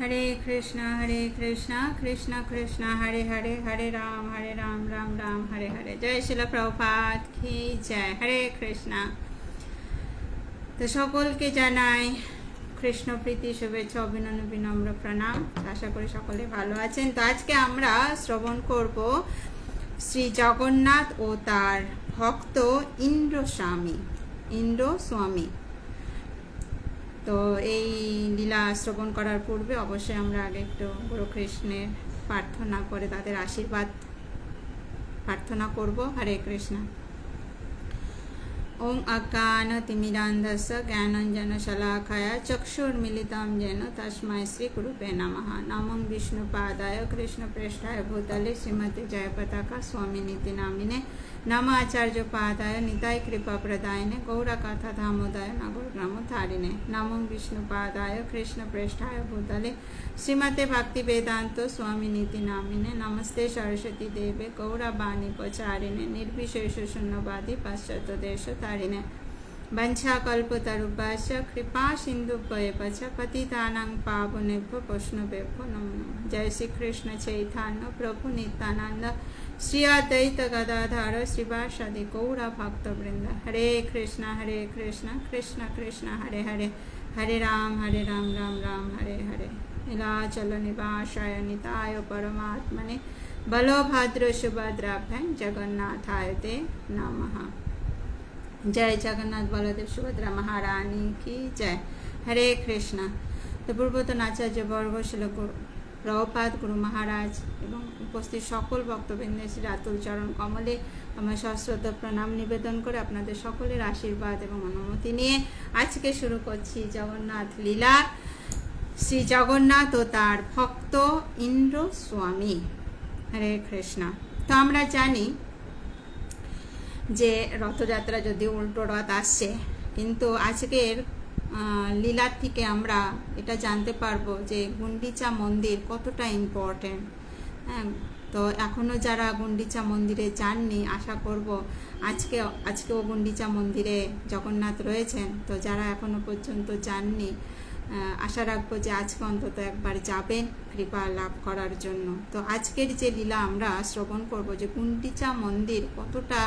হরে কৃষ্ণ হরে কৃষ্ণ কৃষ্ণ কৃষ্ণ, হরে হরে হরে রাম হরে রাম রাম রাম, হরে হরে। জয় শিল প্রভুপাত কি জয়। হরে কৃষ্ণ। তো সকলকে জানাই কৃষ্ণ প্রীতি, শুভেচ্ছা, অভিনন্দন, বিনম্র প্রণাম। আশা করি সকলে ভালো আছেন। তো আজকে আমরা শ্রবণ করব শ্রী জগন্নাথ ও তার ভক্ত ইন্দ্রস্বামী। ইন্দ্র স্বামী তো এই লীলা শ্রবণ করার পূর্বে অবশ্যই আমরা আগে একটু গুরু কৃষ্ণের প্রার্থনা করে তাদের আশীর্বাদ প্রার্থনা করব। হরে কৃষ্ণ। ওম অজ্ঞানতিমিরান্ধস্য জ্ঞানঞ্জনশলাখায় চক্ষুর্মিলিतं যেন তস্मै শ্রীগুরুপে নমঃ নমঃ বিষ্ণুপাদায় কৃষ্ণপ্রেষ্ঠায় ভূতলে শ্রীমতি জয়পতাকা স্বামিনীতি নামিনে নম আচার্য পাদায় নিতাই কৃপা প্রদায়নে গৌরকথা ধামোদয় নগর গ্রাম ধারিণে নম বিষ্ণুপাদায় কৃষ্ণপ্রেষ্ঠায় ভূতলে শ্রীমতে ভক্তি বেদান্ত স্বামী নীতি নামিনে নমস্তে সরস্বতী দেবে গৌরবাণী প্রচারিণে নির্বিশেষ শূন্যবাদী পাশ্চাত্য দেশ তারিণে वंशाकल्पतरुभ्यश्च कृपा सिन्धुभ्येव च पतितानां पावनेभ्यो वैष्णवेभ्यो नमो नमः जय श्री कृष्ण चैतन्य प्रभु नित्यानंद श्री अद्वैत गदाधर श्रीवासादि गौर भक्तवृंद हरे कृष्ण हरे कृष्ण कृष्ण कृष्ण हरे हरे हरे राम हरे राम राम राम हरे हरे नीलाचल निवासाय निताय परमात्मने बलभद्र सुभद्राभ्यां जगन्नाथाय ते नमः জয় জগন্নাথ বলদেব সুভদ্রা মহারানী কি জয় হরে কৃষ্ণ তো পূর্বতন আচার্য বর্গ ছিল প্রভপাত গুরু মহারাজ এবং উপস্থিত সকল ভক্তবৃন্দ শ্রী রাতুল চরণ কমলে আমার সশ্রদ্ধ প্রণাম নিবেদন করে আপনাদের সকলের আশীর্বাদ এবং অনুমতি নিয়ে আজকে শুরু করছি জগন্নাথ লীলা। শ্রী জগন্নাথ ও তার ভক্ত ইন্দ্র স্বামী হরে কৃষ্ণ। তো আমরা জানি যে রথযাত্রা যদি উল্টো রথ আসছে কিন্তু আজকের লীলার থেকে আমরা এটা জানতে পারব যে গুন্ডিচা মন্দির কতটা ইম্পর্টেন্ট হ্যাঁ তো এখনও যারা গুন্ডিচা মন্দিরে যাননি, আশা করব আজকে, আজকেও গুন্ডিচা মন্দিরে জগন্নাথ রয়েছেন। তো যারা এখনও পর্যন্ত যাননি আশা রাখব যে আজকে অন্তত একবার যাবেন কৃপা লাভ করার জন্য। তো আজকের যে লীলা আমরা শ্রবণ করব যে গুন্ডিচা মন্দির কতটা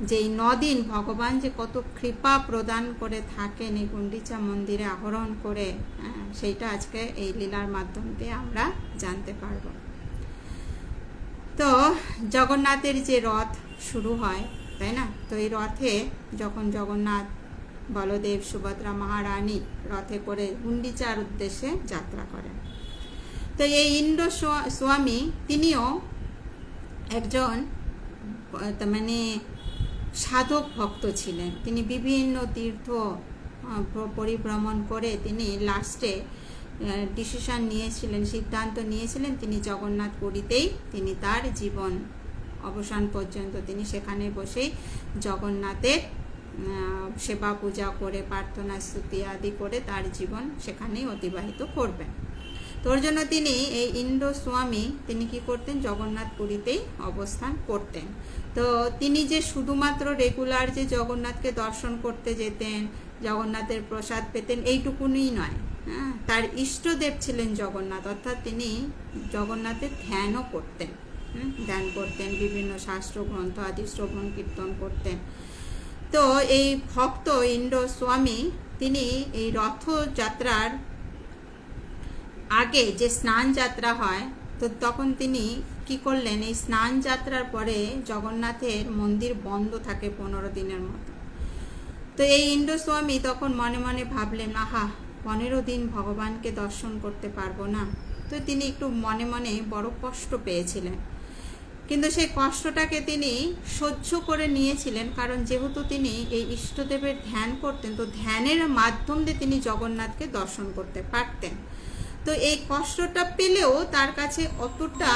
যে এই নদিন ভগবান যে কত কৃপা প্রদান করে থাকেন এই গুন্ডিচা মন্দিরে আহরণ করে হ্যাঁ, সেইটা আজকে এই লীলার মাধ্যম দিয়ে আমরা জানতে পারব। তো জগন্নাথের যে রথ শুরু হয় তাই না? তো এই রথে যখন জগন্নাথ বলদেব সুভদ্রা মহারানী রথে করে গুন্ডিচার উদ্দেশ্যে যাত্রা করেন। তো এই ইন্দ্র স্বামী তিনিও একজন মানে সাধক ভক্ত ছিলেন। তিনি বিভিন্ন তীর্থ পরিভ্রমণ করে তিনি লাস্টে ডিসিশন নিয়েছিলেন, সিদ্ধান্ত নিয়েছিলেন তিনি জগন্নাথ পুরীতেই তিনি তার জীবন অবসান পর্যন্ত তিনি সেখানে বসেই জগন্নাথের সেবা পূজা করে, প্রার্থনা, স্তুতি আদি করে তার জীবন সেখানেই অতিবাহিত করবেন। তোর জন্য তিনি এই ইন্দ্র স্বামী, তিনি কি করতেন? জগন্নাথ পুরীতেই অবস্থান করতেন। তো তিনি যে শুধুমাত্র রেগুলার যে জগন্নাথকে দর্শন করতে যেতেন, জগন্নাথের প্রসাদ পেতেন, এইটুকুনই নয়। হ্যাঁ তার ইষ্টদেব ছিলেন জগন্নাথ, অর্থাৎ তিনি জগন্নাথের ধ্যানও করতেন। ধ্যান করতেন, বিভিন্ন শাস্ত্র গ্রন্থ, আদি শ্রবণ, কীর্তন করতেন। তো এই ভক্ত ইন্দ্র স্বামী, তিনি এই রথযাত্রার আগে যে স্নান যাত্রা হয়, তো তখন তিনি কি করলেন? এই স্নান যাত্রার পরে জগন্নাথের মন্দির বন্ধ থাকে পনেরো দিনের মতো। তো এই ইন্দ্রস্বামী তখন মনে মনে ভাবলেন, আহা, পনেরো দিন ভগবানকে দর্শন করতে পারব না। তো তিনি একটু মনে মনে বড় কষ্ট পেয়েছিলেন। কিন্তু সেই কষ্টটাকে তিনি সহ্য করে নিয়েছিলেন, কারণ যেহেতু তিনি এই ইষ্টদেবের ধ্যান করতেন, তো ধ্যানের মাধ্যম দিয়ে তিনি জগন্নাথকে দর্শন করতে পারতেন। তো এই কষ্টটা পেলেও তার কাছে অতটা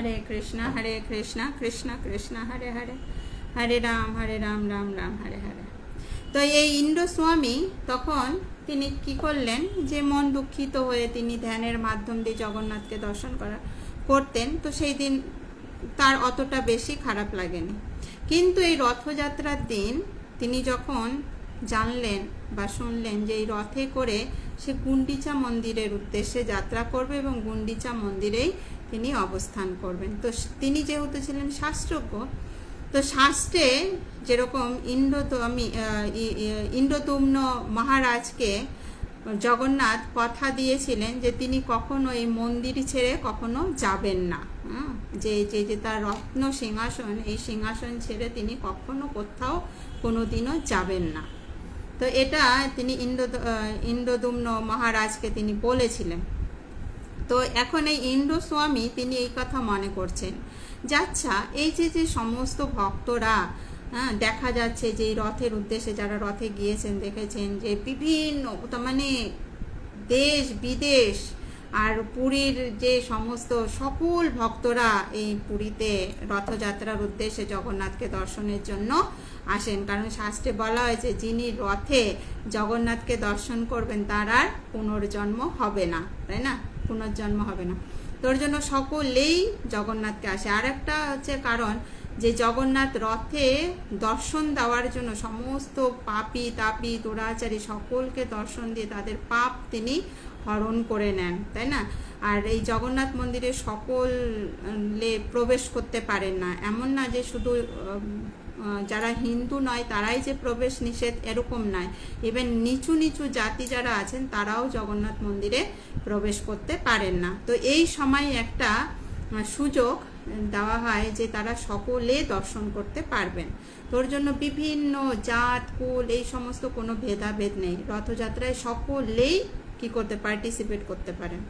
হরে কৃষ্ণ হরে কৃষ্ণ কৃষ্ণ কৃষ্ণ, হরে হরে। হরে রাম হরে রাম রাম রাম, হরে হরে। তো এই ইন্দ্র স্বামী তখন তিনি কি করলেন যে মন দুঃখিত হয়ে তিনি ধ্যানের মাধ্যম দিয়ে জগন্নাথকে দর্শন করা, করতেন। তো সেই দিন তার অতটা বেশি খারাপ লাগেনি। কিন্তু এই রথযাত্রার দিন তিনি যখন জানলেন বা শুনলেন যে এই রথে করে সে গুন্ডিচা মন্দিরের উদ্দেশ্যে যাত্রা করবে এবং গুন্ডিচা মন্দিরেই তিনি অবস্থান করবেন। তো তিনি যেহেতু ছিলেন শাস্ত্রজ্ঞ তো শাস্ত্রে যেরকম ইন্দ্রদমি ইন্দ্রদুম্ন মহারাজকে জগন্নাথ কথা দিয়েছিলেন যে তিনি কখনো এই মন্দির ছেড়ে কখনো যাবেন না। হুম, যে যে যে তার রত্ন সিংহাসন এই সিংহাসন ছেড়ে তিনি কখনো কোথাও কোনো দিনও যাবেন না। তো এটা তিনি ইন্দ্র ইন্দ্রদুম্ন মহারাজকে তিনি বলেছিলেন। তো এখন এই ইন্দ্র স্বামী তিনি এই কথা মনে করছেন। যে আচ্ছা এই যে যে সমস্ত ভক্তরা হ্যাঁ দেখা যাচ্ছে যে রথের উদ্দেশ্যে যারা রথে গিয়েছেন, দেখেছেন যে বিভিন্ন মানে দেশ বিদেশ আর পুরীর যে সমস্ত সকল ভক্তরা এই পুরীতে রথযাত্রার উদ্দেশ্যে জগন্নাথকে দর্শনের জন্য আসেন। কারণ শাস্ত্রে বলা হয়েছে, যিনি রথে জগন্নাথকে দর্শন করবেন, তার আর পুনর্জন্ম হবে না, তাই না? পুনর্জন্ম হবে না। তোর জন্য সকলেই জগন্নাথকে আসে। আর একটা হচ্ছে কারণ যে জগন্নাথ রথে দর্শন দেওয়ার জন্য সমস্ত পাপি, তাপি, দুরাচারী সকলকে দর্শন দিয়ে তাদের পাপ তিনি হরণ করে নেন, তাই না? আর এই জগন্নাথ মন্দিরে সকলে প্রবেশ করতে পারেন না। এমন না যে শুধু যারা হিন্দু নয়, তারাই যে প্রবেশ নিষেধ এরকম নয়। ইভেন নিচু নিচু জাতি যারা আছেন, তারাও জগন্নাথ মন্দিরে প্রবেশ করতে পারেন না। তো এই সময় একটা সুযোগ দেওয়া হয় যে তারা সকলে দর্শন করতে পারবেন। তোর জন্য বিভিন্ন জাত, কুল, এই সমস্ত কোনো ভেদাভেদ নেই। রথযাত্রায় সকলেই কি করতে পার্টিসিপেট করতে পারেন।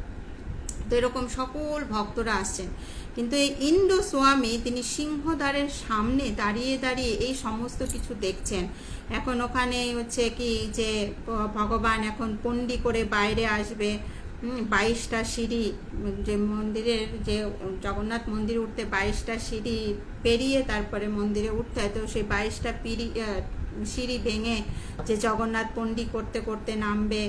তো এরকম সকল ভক্তরা আসছেন। কিন্তু এই ইন্দ্র স্বামী তিনি সিংহদ্বারের সামনে দাঁড়িয়ে দাঁড়িয়ে এই সমস্ত কিছু দেখছেন। এখন ওখানে হচ্ছে কি যে ভগবান এখন পন্ডি করে বাইরে আসবে বাইশটা সিঁড়ি, যে মন্দিরের যে জগন্নাথ মন্দির উঠতে বাইশটা সিঁড়ি পেরিয়ে তারপরে মন্দিরে উঠতে হয়। তো সেই বাইশটা পিড়ি সিঁড়ি ভেঙে যে জগন্নাথ পন্ডি করতে করতে নামবে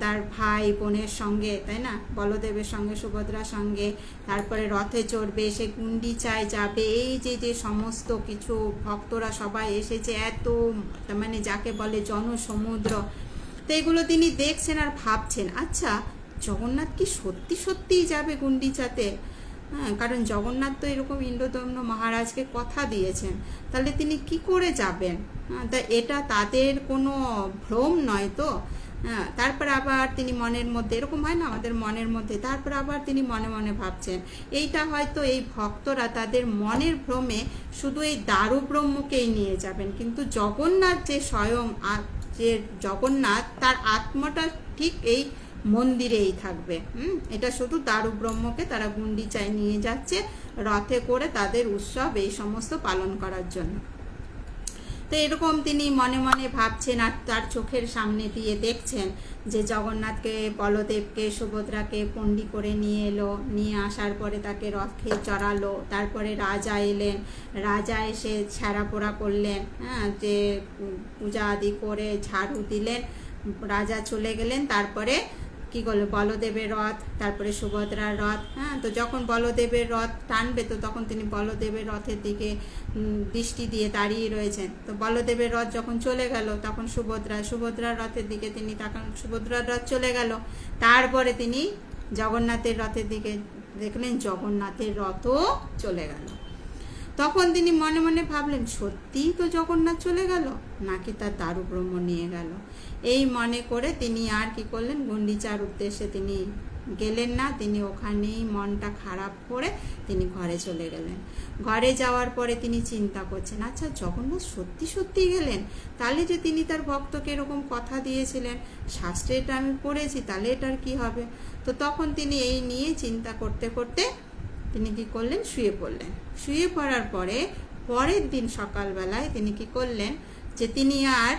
তার ভাই বোনের সঙ্গে তাই না? বলদেবের সঙ্গে সুভদ্রার সঙ্গে তারপরে রথে চড়বে সে গুন্ডিচায় যাবে এই যে যে সমস্ত কিছু ভক্তরা সবাই এসেছে এত মানে যাকে বলে জনসমুদ্র তো এগুলো তিনি দেখছেন আর ভাবছেন আচ্ছা জগন্নাথ কি সত্যি সত্যিই যাবে গুন্ডিচাতে? হ্যাঁ কারণ জগন্নাথ তো এরকম ইন্দ্রদম্ন মহারাজকে কথা দিয়েছেন তাহলে তিনি কি করে যাবেন? হ্যাঁ, তা এটা তাদের কোনো ভ্রম নয় তো? হ্যাঁ তারপর আবার তিনি মনের মধ্যে, এরকম হয় না আমাদের মনের মধ্যে, তারপর আবার তিনি মনে মনে ভাবছেন। এইটা হয়তো এই ভক্তরা তাদের মনের ভ্রমে শুধু এই দারু ব্রহ্মকেই নিয়ে যাবেন, কিন্তু জগন্নাথ যে স্বয়ং যে জগন্নাথ, তার আত্মাটা ঠিক এই মন্দিরেই থাকবে। হুম, এটা শুধু দারু ব্রহ্মকে তারা গুন্ডিচায় নিয়ে যাচ্ছে, রথে করে তাদের উৎসব এই সমস্ত পালন করার জন্য। তো এরকম তিনি মনে মনে ভাবছেন আর তার চোখের সামনে দিয়ে দেখছেন যে জগন্নাথকে, বলদেবকে, সুভদ্রাকে পন্ডি করে নিয়ে এলো, নিয়ে আসার পরে তাকে রথে চড়ালো, তারপরে রাজা এলেন, রাজা এসে ছেঁড়া পোড়া করলেন হ্যাঁ যে পূজা আদি করে ঝাড়ু দিলেন, রাজা চলে গেলেন, তারপরে কি করল? বলদেবের রথ, তারপরে সুভদ্রার রথ হ্যাঁ? তো যখন বলদেবের রথ টানবে, তো তখন তিনি বলদেবের রথের দিকে দৃষ্টি দিয়ে দাঁড়িয়ে রয়েছেন। তো বলদেবের রথ যখন চলে গেল, তখন সুভদ্রা, সুভদ্রার রথের দিকে তিনি তখন সুভদ্রার রথ চলে গেল, তারপরে তিনি জগন্নাথের রথের দিকে দেখলেন, জগন্নাথের রথও চলে গেল। তখন তিনি মনে মনে ভাবলেন, সত্যিই তো জগন্নাথ চলে গেল? নাকি তার দারু ব্রহ্ম নিয়ে গেল? এই মনে করে তিনি আর কি করলেন? গুন্ডিচার উদ্দেশ্যে তিনি গেলেন না। তিনি ওখানেই মনটা খারাপ করে তিনি ঘরে চলে গেলেন। ঘরে যাওয়ার পরে তিনি চিন্তা করছেন আচ্ছা জগন্নাথ সত্যি সত্যি গেলেন? তাহলে যে তিনি তার ভক্তকে এরকম কথা দিয়েছিলেন শাস্ত্রে এটা আমি পড়েছি, তাহলে এটার কি হবে? তো তখন তিনি এই নিয়ে চিন্তা করতে করতে তিনি কি করলেন? শুয়ে পড়লেন। শুয়ে পড়ার পরে পরের দিন সকালবেলায় তিনি কি করলেন যে তিনি আর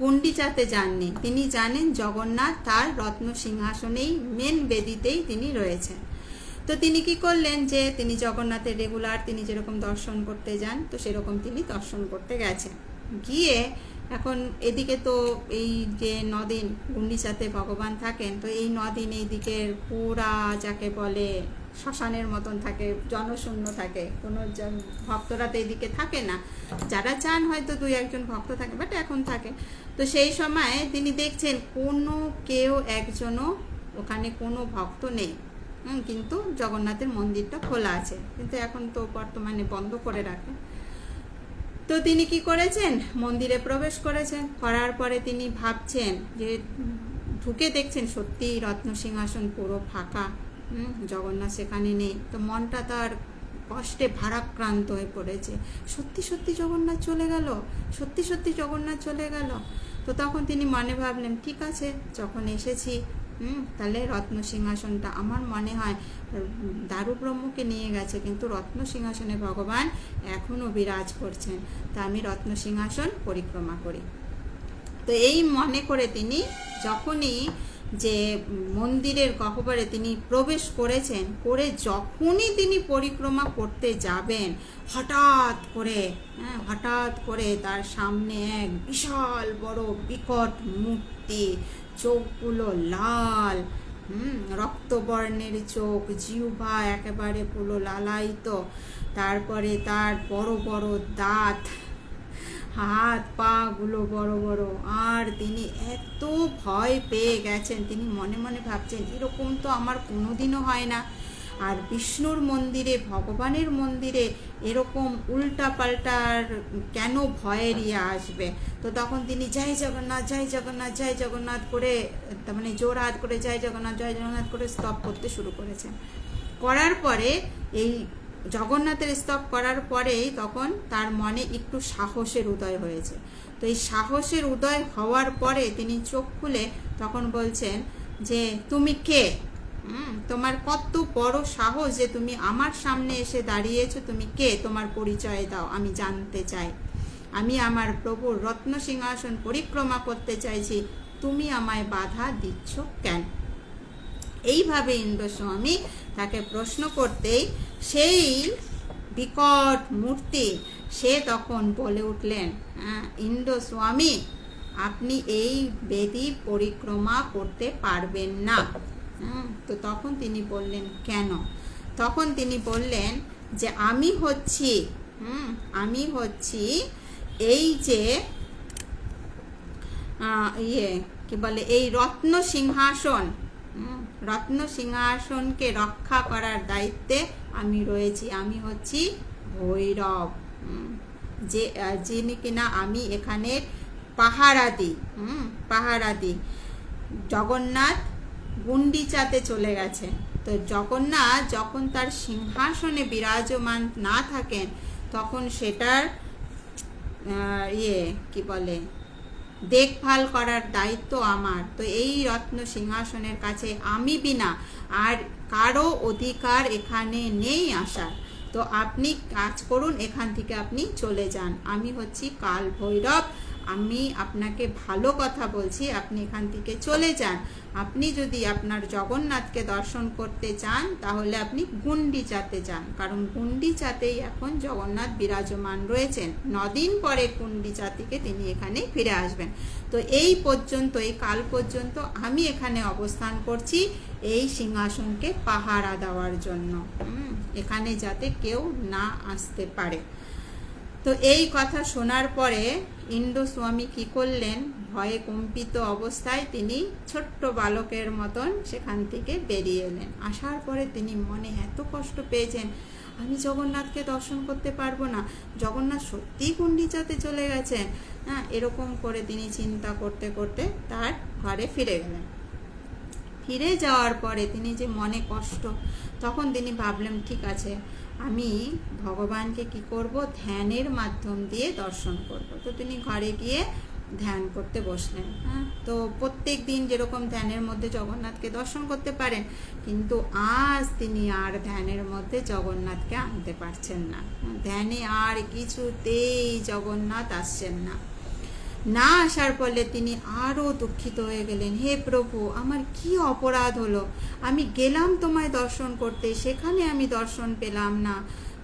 গুন্ডিচাতে যাননি। তিনি জানেন জগন্নাথ তার রত্ন সিংহাসনেই, মেন বেদিতেই তিনি রয়েছেন। তো তিনি কি করলেন যে তিনি জগন্নাথের রেগুলার তিনি যেরকম দর্শন করতে যান, তো সেরকম তিনি দর্শন করতে গেছেন। গিয়ে এখন এদিকে তো এই যে নদিন, গুন্ডিচাতে ভগবান থাকেন, তো এই নদিন এই দিকের পুরা যাকে বলে শ্মশানের মতন থাকে, জনশূন্য থাকে। কোনো ভক্তরা তো এইদিকে থাকে না। যারা চান হয়তো দুই একজন ভক্ত থাকে বাট এখন থাকে। তো সেই সময় তিনি দেখছেন কোনো কেউ একজনও ওখানে কোনো ভক্ত নেই। কিন্তু জগন্নাথের মন্দিরটা খোলা আছে। কিন্তু এখন তো বর্তমানে বন্ধ করে রাখে। তো তিনি কি করেছেন? মন্দিরে প্রবেশ করেছেন। করার পরে তিনি ভাবছেন যে, ঢুকে দেখছেন সত্যি রত্ন সিংহাসন পুরো ফাঁকা। জগন্নাথ সেখানে নেই। তো মনটা তার কষ্টে ভারাক্রান্ত হয়ে পড়েছে। সত্যি সত্যি জগন্নাথ চলে গেল? সত্যি সত্যি জগন্নাথ চলে গেল? তো তখন তিনি মনে ভাবলেন, ঠিক আছে, যখন এসেছি তাহলে রত্ন সিংহাসনটা আমার মনে হয় দারু ব্রহ্মকে নিয়ে গেছে। কিন্তু রত্ন সিংহাসনে ভগবান এখনও বিরাজ করছেন। তা আমি রত্ন সিংহাসন পরিক্রমা করি। তো এই মনে করে তিনি যখনই যে মন্দিরের গহ্বরে তিনি প্রবেশ করেছেন, করে যখনই তিনি পরিক্রমা করতে যাবেন, হঠাৎ করে হ্যাঁ হঠাৎ করে তার সামনে এক বিশাল বড় বিকট মূর্তি, চোখগুলো লাল রক্তবর্ণের চোখ, জিহ্বা একেবারে পুরো লালায়িত, তারপরে তার বড় বড় দাঁত হাত পা গুলো বড় বড়। আর তিনি এত ভয় পেয়ে গেছেন, তিনি মনে মনে ভাবছেন, এরকম তো আমার কোনোদিনও হয় না। আর বিষ্ণুর মন্দিরে, ভগবানের মন্দিরে এরকম উল্টা পাল্টার কেন ভয়ের ইয়ে আসবে? তো তখন তিনি জয় জগন্নাথ জয় জগন্নাথ জয় জগন্নাথ করে মানে জোর হাত করে জয় জগন্নাথ জয় জগন্নাথ করে স্তব করতে শুরু করেছেন। করার পরে এই জগন্নাথের স্তব করার পরেই তখন তার মনে একটু সাহসের উদয় হয়েছে। তো এই সাহসের উদয় হওয়ার পরে তিনি চোখ খুলে তখন বলছেন যে, তুমি কে? তোমার কত বড় সাহস যে তুমি আমার সামনে এসে দাঁড়িয়েছো। তুমি কে? তোমার পরিচয় দাও, আমি জানতে চাই। আমি আমার প্রভুর রত্ন সিংহাসন পরিক্রমা করতে চাইছি। তুমি আমায় বাধা দিচ্ছ কেন? এইভাবে ইন্দ্রস্বামী তাকে প্রশ্ন করতেই সেই বিকট মূর্তি সে তখন বলে উঠলেন "হ্যাঁ, ইন্দ্রস্বামী আপনি এই বেদি পরিক্রমা করতে পারবেন না। তো তখন তিনি বললেন কেন? তখন তিনি বললেন যে আমি হচ্ছি হুম আমি হচ্ছি এই যে ইয়ে কি বলে এই রত্ন সিংহাসন রত্ন সিংহাসনকে রক্ষা করার দায়িত্বে আমি রয়েছি। আমি হচ্ছি ভৈরব। যে যিনি কিনা আমি এখানে পাহারা দিই হুম পাহারা দিই জগন্নাথ গুন্ডিচাতে চলে গেছে। তো জগন্নাথ যখন তার সিংহাসনে বিরাজমান না থাকেন, তখন সেটার ইয়ে কি বলে? দেখভাল করার দায়িত্ব আমার। তো এই রত্ন সিংহাসনের কাছে আমি বিনা আর কারও অধিকার এখানে নেই আসার। তো আপনি কাজ করুন, এখান থেকে আপনি চলে যান। আমি হচ্ছি কাল ভৈরব আমি আপনাকে ভালো কথা বলছি, আপনি এখান থেকে চলে যান। আপনি যদি আপনার জগন্নাথকে দর্শন করতে চান, তাহলে আপনি গুন্ডিচাতে যান, কারণ গুন্ডিচাতেই এখন জগন্নাথ বিরাজমান রয়েছেন। নদিন পরে গুন্ডিচা থেকে তিনি এখানে ফিরে আসবেন। তো এই পর্যন্ত, এই কাল পর্যন্ত আমি এখানে অবস্থান করছি এই সিংহাসনকে পাহারা দেওয়ার জন্য। এখানে যাতে কেউ না আসতে পারে। তো এই কথা শোনার পরে ইন্দ্র স্বামী কি করলেন? ভয়ে কম্পিত অবস্থায় তিনি ছোট্ট বালকের মতন সেখান থেকে বেরিয়ে এলেন। আসার পরে তিনি মনে এত কষ্ট পেয়েছেন, আমি জগন্নাথকে দর্শন করতে পারব না। জগন্নাথ সত্যিই গুন্ডিচাতে চলে গেছেন। হ্যাঁ এরকম করে তিনি চিন্তা করতে করতে তার ঘরে ফিরে গেলেন। ফিরে যাওয়ার পরে তিনি যে মনে কষ্ট, তখন তিনি ভাবলেন, ঠিক আছে আমি ভগবানকে কি করব? ধ্যানের মাধ্যম দিয়ে দর্শন করব। তো তিনি ঘরে গিয়ে ধ্যান করতে বসলেন। হ্যাঁ তো প্রত্যেক দিন যেরকম ধ্যানের মধ্যে জগন্নাথকে দর্শন করতে পারেন, কিন্তু আজ তিনি আর ধ্যানের মধ্যে জগন্নাথকে আনতে পারছেন না। ধ্যানে আর কিছুতেই জগন্নাথ আসছেন না। না আসার ফলে তিনি আরও দুঃখিত হয়ে গেলেন। হে প্রভু, আমার কি অপরাধ হলো? আমি গেলাম তোমায় দর্শন করতে, সেখানে আমি দর্শন পেলাম না।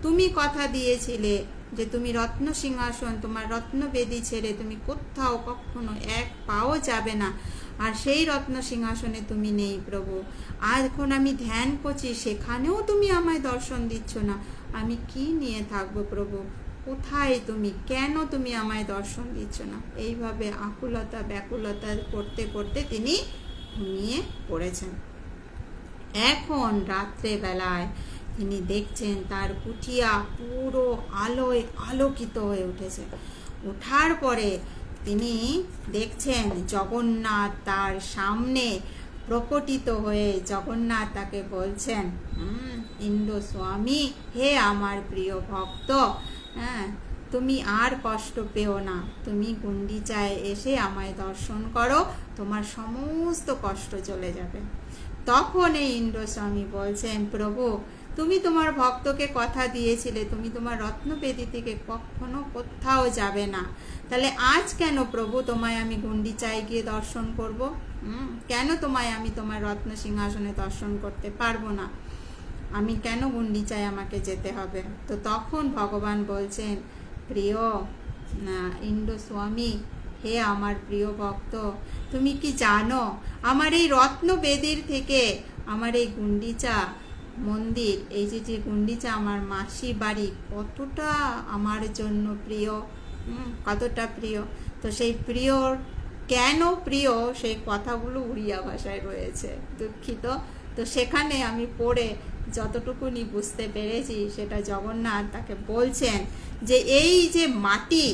তুমি কথা দিয়েছিলে যে তুমি রত্ন সিংহাসন, তোমার রত্ন বেদি ছেড়ে তুমি কোথাও কখনো এক পাও যাবে না। আর সেই রত্ন সিংহাসনে তুমি নেই প্রভু। আর এখন আমি ধ্যান করছি, সেখানেও তুমি আমায় দর্শন দিচ্ছ না। আমি কি নিয়ে থাকব প্রভু? কোথায় তুমি? কেন তুমি আমায় দর্শন দিচ্ছ না? এইভাবে আকুলতা ব্যাকুলতা করতে করতে তিনি ঘুমিয়ে পড়েছেন। এখন রাত্রে বেলায় তিনি দেখছেন তার কুঠিয়া পুরো আলোয় আলোকিত হয়ে উঠেছে। ওঠার পরে তিনি দেখছেন জগন্নাথ তার সামনে প্রকটিত হয়ে জগন্নাথ তাকে বলছেন "হুম, ইন্দ্র স্বামী হে আমার প্রিয় ভক্ত হ্যাঁ তুমি আর কষ্ট পেও না। তুমি গুন্ডিচায় এসে আমায় দর্শন করো, তোমার সমস্ত কষ্ট চলে যাবে। তখন এই ইন্দ্রস্বামী বলছেন, প্রভু, তুমি তোমার ভক্তকে কথা দিয়েছিলে, তুমি তোমার রত্নবেদি থেকে কখনো কোথাও যাবে না। তাহলে আজ কেন প্রভু তোমায় আমি গুন্ডিচায় গিয়ে দর্শন করব? কেন তোমায় আমি তোমার রত্ন সিংহাসনে দর্শন করতে পারব না? আমি কেন গুন্ডিচায় আমাকে যেতে হবে? তো তখন ভগবান বলছেন, প্রিয় ইন্দ্র স্বামী হে আমার প্রিয় ভক্ত, তুমি কি জানো, আমার এই রত্ন বেদির থেকে আমার এই গুন্ডিচা মন্দির, এই যে যে গুন্ডিচা আমার মাসি বাড়ি, কতটা আমার জন্য প্রিয় কতটা প্রিয়? তো সেই প্রিয়র, কেন প্রিয়, সেই কথাগুলো উড়িয়া ভাষায় রয়েছে, দুঃখিত। তো সেখানে আমি পড়ে যতটুকুনি বুঝতে পেরেছি সেটা জগন্নাথ তাকে বলছেন যে এই যে মাটি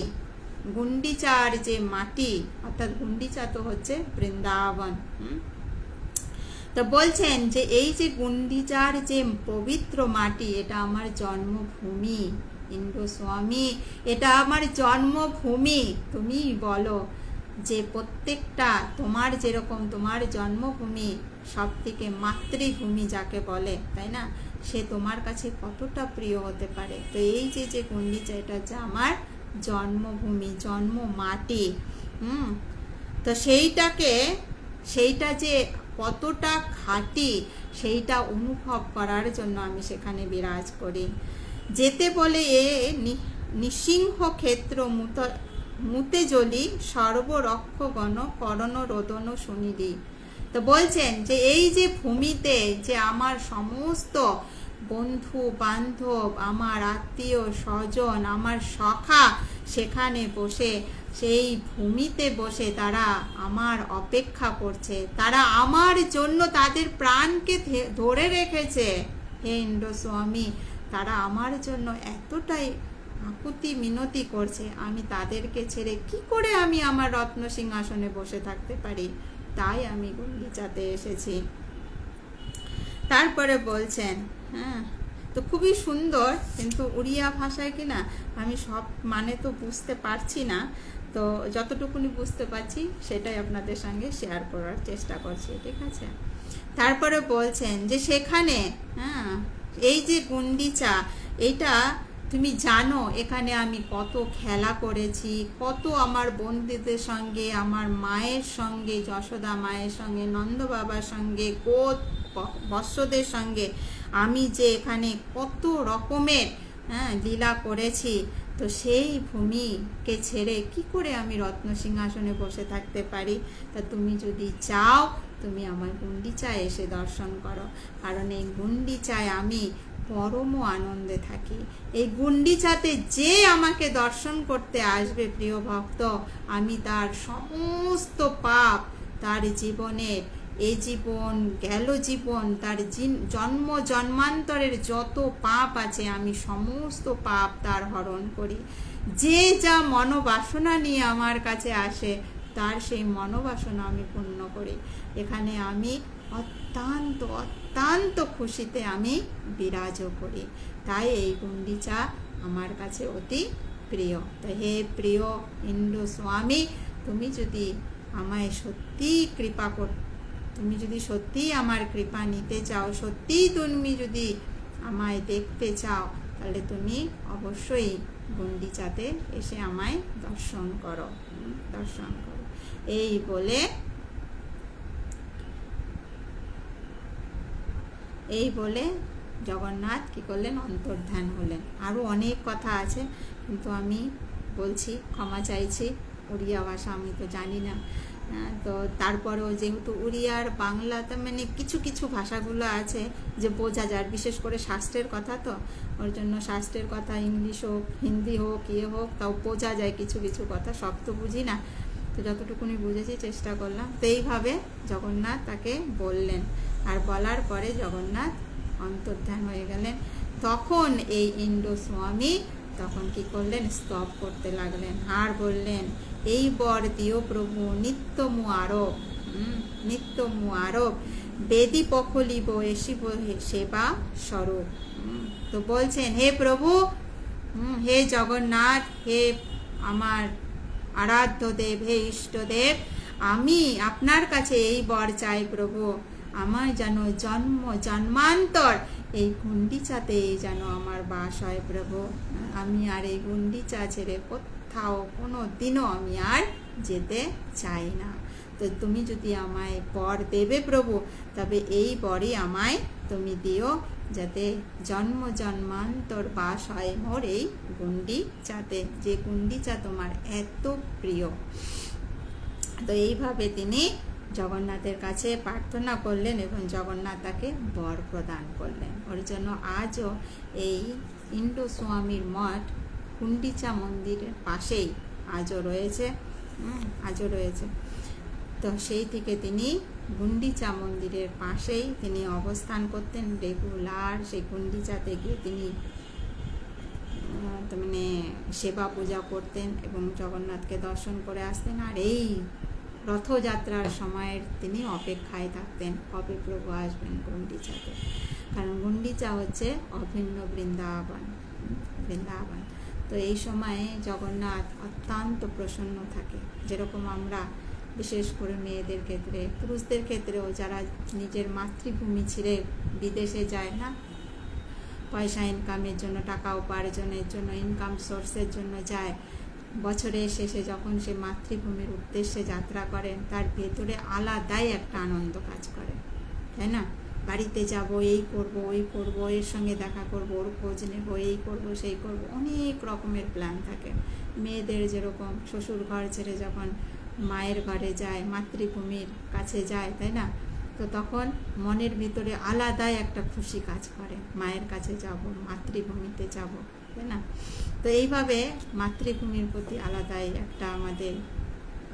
গুন্ডিচার যে মাটি অর্থাৎ গুন্ডিচা তো হচ্ছে বৃন্দাবন? তো বলছেন যে এই যে গুন্ডিচার যে পবিত্র মাটি এটা আমার জন্মভূমি ইন্দ্র স্বামী এটা আমার জন্মভূমি তুমি বলো যে প্রত্যেকটা তোমার যেরকম তোমার জন্মভূমি সব থেকে মাতৃভূমি যাকে বলে, তাই না? সে তোমার কাছে কতটা প্রিয় হতে পারে? তো এই যে যে গুন্ডিচা এটা হচ্ছে আমার জন্মভূমি, জন্ম মাটি। হুম? তো সেইটাকে, সেইটা যে কতটা খাঁটি, সেইটা অনুভব করার জন্য আমি সেখানে বিরাজ করি। যেতে বলে এ নিঃসিংহ ক্ষেত্র মুত, মুতে জলি সর্বরক্ষগণ করণ রোদন শুনিলি। তো বলছেন যে এই যে ভূমিতে যে আমার সমস্ত বন্ধু বান্ধব, আমার আত্মীয় স্বজন, আমার সখা সেখানে বসে, সেই ভূমিতে বসে তারা আমার অপেক্ষা করছে। তারা আমার জন্য তাদের প্রাণকে ধরে রেখেছে। হে ইন্দ্র স্বামী তারা আমার জন্য এতটাই আকুতি মিনতি করছে। আমি তাদেরকে ছেড়ে কি করে আমি আমার রত্ন সিংহাসনে বসে থাকতে পারি? তাই আমি গুন্ডিচাতে এসেছি। তারপরে বলছেন হ্যাঁ তো খুবই সুন্দর, কিন্তু উড়িয়া ভাষায় কি না, আমি সব মানে তো বুঝতে পারছি না। তো যতটুকুনি বুঝতে পারছি, সেটাই আপনাদের সঙ্গে শেয়ার করার চেষ্টা করছি, ঠিক আছে? তারপরে বলছেন যে সেখানে হ্যাঁ এই যে গুন্ডিচা এটা তুমি জানো, এখানে আমি কত খেলা করেছি, কত আমার বন্ধুদের সঙ্গে, আমার মায়ের সঙ্গে, যশোদা মায়ের সঙ্গে নন্দ বাবার সঙ্গে গোদ বৎসদের সঙ্গে আমি যে এখানে কত রকমের হ্যাঁ লীলা করেছি। তো সেই ভূমিকে ছেড়ে কি করে আমি রত্ন সিংহাসনে বসে থাকতে পারি? তা তুমি যদি চাও, তুমি আমার গুন্ডিচায় এসে দর্শন করো। কারণ এই গুন্ডিচায় আমি পরম আনন্দে থাকি। এই গুন্ডিচাতে যে আমাকে দর্শন করতে আসবে, প্রিয় ভক্ত, আমি তার সমস্ত পাপ, তার জীবনের এই জীবন, গেল জীবন, তার জিন- জন্ম, জন্মান্তরের যত পাপ আছে, আমি সমস্ত পাপ তার হরণ করি। যে যা মনোবাসনা নিয়ে আমার কাছে আসে, তার সেই মনোবাসনা আমি পূর্ণ করি। এখানে আমি অত্যন্ত অত্যন্ত খুশিতে আমি বিরাজও করি। তাই এই গুন্ডিচা আমার কাছে অতি প্রিয়। তো হে প্রিয় ইন্দ্র স্বামী, তুমি যদি আমায় সত্যি কৃপা কর, তুমি যদি সত্যিই আমার কৃপা নিতে চাও সত্যিই তুমি যদি আমায় দেখতে চাও, তাহলে তুমি অবশ্যই গুন্ডিচাতে এসে আমায় দর্শন করো। দর্শন করো। এই বলে এই বলে জগন্নাথ কি করলেন? অন্তর্ধান হলেন। আরও অনেক কথা আছে, কিন্তু আমি বলছি, ক্ষমা চাইছি। উড়িয়া ভাষা আমি তো জানি না। তো তারপরেও যেহেতু উড়িয়ার বাংলা তার মানে কিছু কিছু ভাষাগুলো আছে যে বোঝা যায়, বিশেষ করে শাস্ত্রের কথা তো, ওর জন্য শাস্ত্রের কথা ইংলিশ হোক, হিন্দি হোক ইয়ে হোক, তাও বোঝা যায় কিছু কিছু কথা, সব তো বুঝি না। তো যতটুকুনি বুঝেছি, চেষ্টা করলাম। তো এইভাবে জগন্নাথ তাকে বললেন। বলার পরে জগন্নাথ অন্তর্ধান হয়ে গেলেন। তখন এই ইন্দ্র স্বামী তখন কি করলেন? স্তব করতে লাগলেন। আর বললেন, এই বর দিও প্রভু, নিত্য মু আরব নিত্য মু আরব বেদি পখলিব এসিব সেবা স্বরূপ। তো বলছেন, হে প্রভু হে জগন্নাথ, হে আমার আরাধ্য দেব, হে ইষ্টদেব আমি আপনার কাছে এই বর চাই প্রভু। আমার যেন জন্ম, জন্মান্তর, এই গুন্ডিচাতে যেন আমার বাস হয় প্রভু। আমি আর এই গুন্ডিচা ছেড়ে কোথাও কোনো দিনও আমি আর যেতে চাই না। তো তুমি যদি আমায় বর দেবে প্রভু, তবে এই বরই আমায় তুমি দিও, যাতে জন্ম, জন্মান্তর বাস হয় মোর এই গুন্ডিচাতে যে গুন্ডিচা তোমার এত প্রিয়। তো এইভাবে তিনি জগন্নাথের কাছে প্রার্থনা করলেন এবং জগন্নাথ তাকে বর প্রদান করলেন। ওর জন্য আজও এই ইন্ডো স্বামীর মঠ কুন্ডিচা মন্দিরের পাশেই আজও রয়েছে আজও রয়েছে। তো সেই থেকে তিনি গুন্ডিচা মন্দিরের পাশেই তিনি অবস্থান করতেন। রেগুলার সেই গুন্ডিচাতে গিয়ে তিনি মানে সেবা পূজা করতেন এবং জগন্নাথকে দর্শন করে আসতেন। আর এই রথযাত্রার সময়ের তিনি অপেক্ষায় থাকতেন। কবে প্রভু আসবেন গুন্ডিচাতে কারণ গুন্ডিচা হচ্ছে অভিন্ন বৃন্দাবন বৃন্দাবন। তো এই সময়ে জগন্নাথ অত্যন্ত প্রসন্ন থাকে। যেরকম আমরা বিশেষ করে মেয়েদের ক্ষেত্রে, পুরুষদের ক্ষেত্রেও যারা নিজের মাতৃভূমি ছেড়ে বিদেশে যায় না, পয়সা ইনকামের জন্য, টাকা উপার্জনের জন্য ইনকাম সোর্সের জন্য যায় বছরের শেষে যখন সে মাতৃভূমির উদ্দেশ্যে যাত্রা করেন, তার ভেতরে আলাদাই একটা আনন্দ কাজ করে, তাই না? বাড়িতে যাব, এই করব, ওই করব, এর সঙ্গে দেখা করব, ওর খোঁজ নেব, এই করব, সেই করব, অনেক রকমের প্ল্যান থাকে। মেয়েদের যেরকম শ্বশুর ঘর ছেড়ে যখন মায়ের ঘরে যায়, মাতৃভূমির কাছে যায়, তাই না? তো তখন মনের ভিতরে আলাদাই একটা খুশি কাজ করে, মায়ের কাছে যাব, মাতৃভূমিতে যাব, তাই না? তো এইভাবে মাতৃভূমির প্রতি আলাদাই একটা আমাদের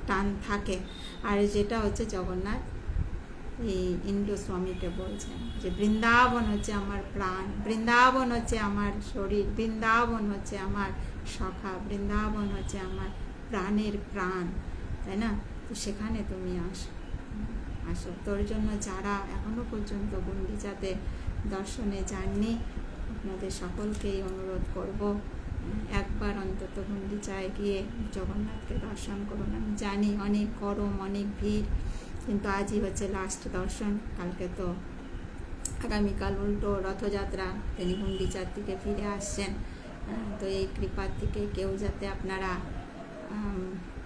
টান থাকে। আর যেটা হচ্ছে জগন্নাথ, এই ইন্দ্র স্বামীকে বলছেন যে, বৃন্দাবন হচ্ছে আমার প্রাণ, বৃন্দাবন হচ্ছে আমার শরীর, বৃন্দাবন হচ্ছে আমার সখা বৃন্দাবন হচ্ছে আমার প্রাণের প্রাণ। তাই না? তো সেখানে তুমি আসো আসো। তোর জন্য যারা এখনও পর্যন্ত গুন্ডিচাতে দর্শনে যাননি, আপনাদের সকলকেই অনুরোধ করব একবার অন্তত গুন্ডিচায় গিয়ে জগন্নাথকে দর্শন করুন। আমি জানি অনেক গরম, অনেক ভিড়, কিন্তু আজই হচ্ছে লাস্ট দর্শন। কালকে তো আগামীকাল উল্টো রথযাত্রা। তিনি গুন্ডিচার থেকে ফিরে আসছেন। তো এই কৃপার থেকে কেউ যাতে আপনারা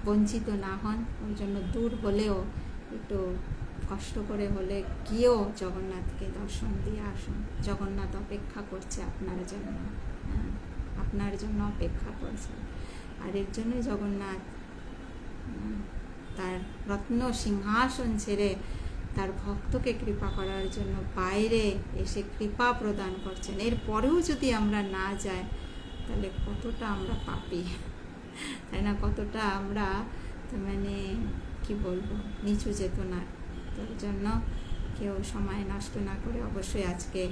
বঞ্চিত না হন, ওই জন্য দূর হলেও, একটু কষ্ট করে হলে গিয়েও জগন্নাথকে দর্শন দিয়ে আসুন। জগন্নাথ অপেক্ষা করছে আপনার জন্য। আপনার জন্য অপেক্ষা করছে আর এর জন্যই জগন্নাথ তার রত্ন সিংহাসন ছেড়ে তার ভক্তকে কৃপা করার জন্য বাইরে এসে কৃপা প্রদান করছেন। এরপরেও যদি আমরা না যাই, তাহলে কতটা আমরা পাপি? তাই না? কতটা আমরা মানে কি বলব, নিচু চেতনার। তার জন্য কেউ সময় নষ্ট না করে অবশ্যই আজকে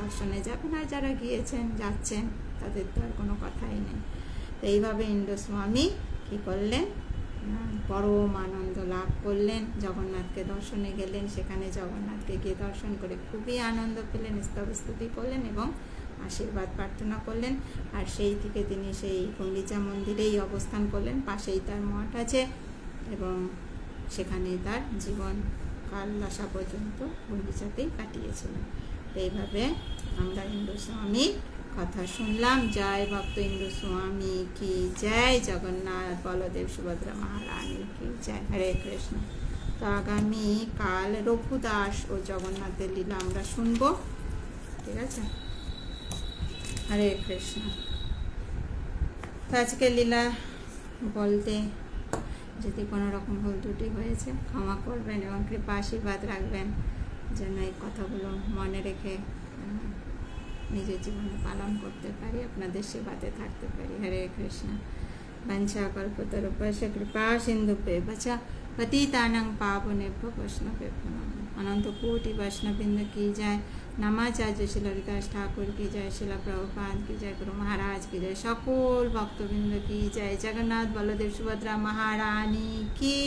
দর্শনে যাবেন। আর যারা গিয়েছেন, যাচ্ছেন তাদের তো আর কোনো কথাই নেই। তো এইভাবে ইন্দ্রস্বামী কী করলেন? উম, পরম আনন্দ লাভ করলেন। জগন্নাথকে দর্শনে গেলেন। সেখানে জগন্নাথকে গিয়ে দর্শন করে খুবই আনন্দ পেলেন স্তব স্তুতি করলেন এবং আশীর্বাদ প্রার্থনা করলেন। আর সেই থেকে তিনি সেই গুন্ডিচা মন্দিরেই অবস্থান করলেন। পাশেই তার মঠ আছে এবং সেখানেই তার জীবন কাল দশা পর্যন্ত গুন্ডিচাতেই কাটিয়েছিলেন। এইভাবে আমরা হিন্দু স্বামীর কথা শুনলাম। জয় ভক্ত ইন্দু স্বামী কি জয়? জগন্নাথ বলদেব সুভদ্রা মহারানী কি জয়? হরে কৃষ্ণ। তো আগামী কাল রঘুদাস ও জগন্নাথের লীলা আমরা শুনব। ঠিক আছে? হরে কৃষ্ণ। তো আজকে লীলা বলতে যদি কোনো রকম ভুল ত্রুটি হয়েছে, ক্ষমা করবেন এবং কৃপা আশীর্বাদ রাখবেন। যেন এই কথাগুলো মনে রেখে নিজের জীবনে পালন করতে পারি, আপনাদের সেবাতে থাকতে পারি। হরে কৃষ্ণ। কল্পতরূপস্য কৃপা সিন্ধু পে বচা, পতিতানং পাবনেভ্য বৈষ্ণবেভ্য নমঃ অনন্ত কোটি বৈষ্ণবৃন্দ কি যায়? নামাচার্য শিল হরিদাস ঠাকুর কি জয় শিলা প্রভুপাদ কি জয় গুরু মহারাজ কি জয় সকল ভক্তবৃন্দ কি জয় জগন্নাথ, বলদেব, সুভদ্রা, মহারানী কি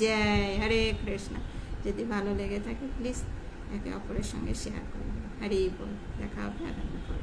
জয় হরে কৃষ্ণ। যদি ভালো লেগে থাকে প্লিজ একে অপরের সঙ্গে শেয়ার করবেন হরি বল দেখা হবে আগামী করবেন